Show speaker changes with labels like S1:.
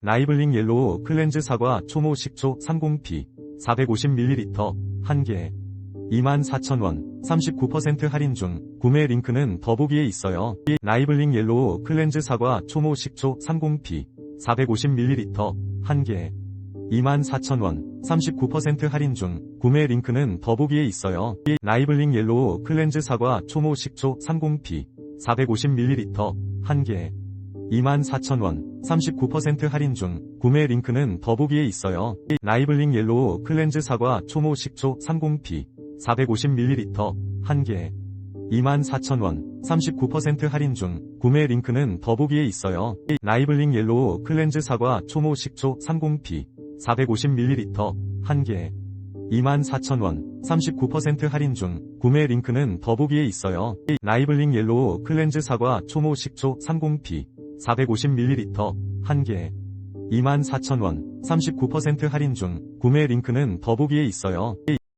S1: 라이블링 옐로우 클렌즈 사과 초모 식초 30p 450ml 1개 24,000원 39% 할인 중 구매 링크는 더보기에 있어요. 라이블링 옐로우 클렌즈 사과 초모 식초 30p 450ml 1개 24,000원 39% 할인 중 구매 링크는 더보기에 있어요. 라이블링 옐로우 클렌즈 사과 초모 식초 30p 450ml 1개 24,000원 39% 할인 중 구매 링크는 더보기에 있어요. 라이블링 옐로우 클렌즈 사과 초모 식초 30p 450ml 1개 24,000원 39% 할인 중 구매 링크는 더보기에 있어요. 라이블링 옐로우 클렌즈 사과 초모 식초 30p 450ml 1개 24,000원 39% 할인 중 구매 링크는 더보기에 있어요. 라이블링 옐로우 클렌즈 사과 초모 식초 30p 450ml 1개 24,000원 39% 할인 중 구매 링크는 더보기에 있어요.